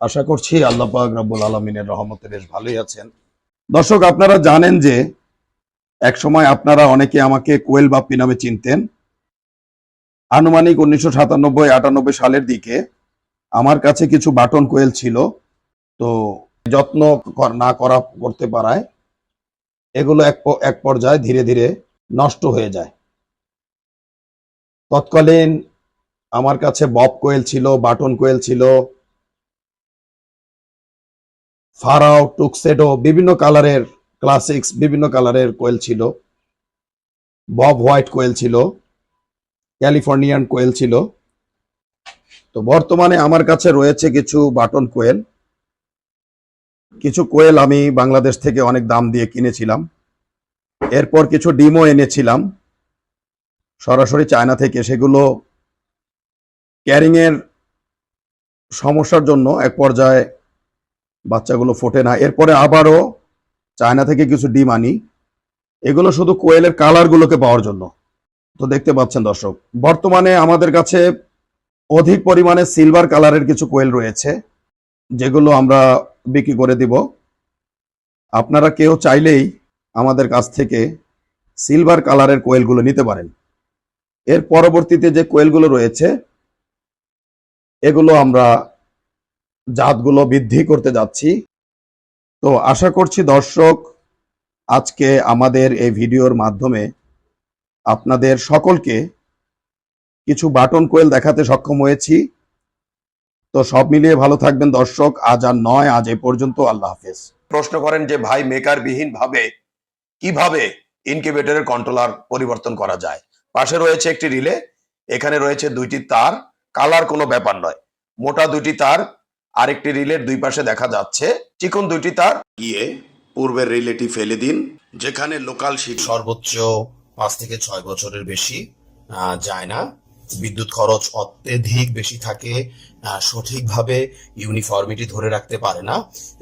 আশা করছি আল্লাহ পাক রব্বুল আলমিনের রহমতে বেশ ভালোই আছেন। দর্শক, আপনারা জানেন যে এক সময় আপনারা অনেকে আমাকে কোয়েল বাপ্পি নামে চিনতেন। আনুমানিক উনিশশো সাতানব্বই, আটানব্বই সালের দিকে আমার কাছে কিছু বাটন কোয়েল ছিল। তো যত্ন না করা করতে পারায় এগুলো এক এক পর্যায়ে ধীরে ধীরে নষ্ট হয়ে যায়। তৎকালীন আমার কাছে বব কোয়েল ছিল, বাটন কোয়েল ছিল ফারাও, টুকসেডো, বিভিন্ন কালারের ক্লাসিক্স, বিভিন্ন কালারের কোয়েল ছিল। বব হোয়াইট কোয়েল ছিল। ক্যালিফোর্নিয়ান কোয়েল ছিল। তো বর্তমানে আমার কাছে রয়েছে কিছু বাটন কোয়েল। কিছু কোয়েল আমি বাংলাদেশ থেকে অনেক দাম দিয়ে কিনেছিলাম। এরপর কিছু ডিমও এনেছিলাম। সরাসরি চায়না থেকে। সেগুলো ক্যারিংয়ের সমস্যার জন্য এক পর্যায়ে বাচ্চাগুলো ফোটে না। এরপরে আবারও চায়না থেকে কিছু ডিম আনি। এগুলো শুধু কোয়েলের কালারগুলোকে পাওয়ার জন্য। তো দেখতে পাচ্ছেন দর্শক, বর্তমানে আমাদের কাছে অধিক পরিমাণে সিলভার কালারের কিছু কোয়েল রয়েছে, যেগুলো আমরা বিক্রি করে দিব। আপনারা কেউ চাইলেই আমাদের কাছ থেকে সিলভার কালারের কোয়েলগুলো নিতে পারেন। এর পরবর্তীতে যে কোয়েলগুলো রয়েছে, এগুলো আমরা জাতগুলো বৃদ্ধি করতে যাচ্ছি। তো আশা করছি দর্শক, আজকে আমাদের এই ভিডিওর মাধ্যমে আপনাদের সকলকে কিছু বাটন কোয়েল দেখাতে সক্ষম হয়েছি। তো সব মিলিয়ে ভালো থাকবেন দর্শক। আজ আর নয়, আজ এ পর্যন্ত। আল্লাহ হাফেজ। প্রশ্ন করেন যে, ভাই মেকার বিহীন ভাবে কীভাবে ইনকিউবেটরের কন্ট্রোলার পরিবর্তন করা যায়? পাশে রয়েছে একটি রিলে, এখানে রয়েছে দুইটি তার। কালার কোনো ব্যাপার নয়। মোটা দুটি তার আরেকটি রিলের দুই পাশে দেখা যাচ্ছে। চিকন দুইটি তার। গিয়ে পূর্বের রিলেটি ফেলে দিন যেখানে লোকাল শিট সর্বোচ্চ পাঁচ থেকে ছয় বছরের বেশি যায় না। বিদ্যুৎ খরচ অত্যধিক বেশি থাকে সঠিকভাবে ইউনিফর্মিটি ধরে রাখতে পারে না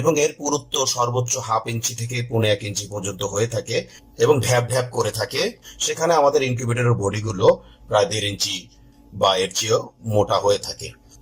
এবং এর পুরুত্ব সর্বোচ্চ হাফ ইঞ্চি থেকে পৌনে এক ইঞ্চি পর্যন্ত হয়ে থাকে এবং ঢ্যাপ ঢ্যাপ করে থাকে। সেখানে আমাদের ইনকিউবেটরের বডিগুলো প্রায় দেড় ইঞ্চি বা এর চেয়েও মোটা হয়ে থাকে।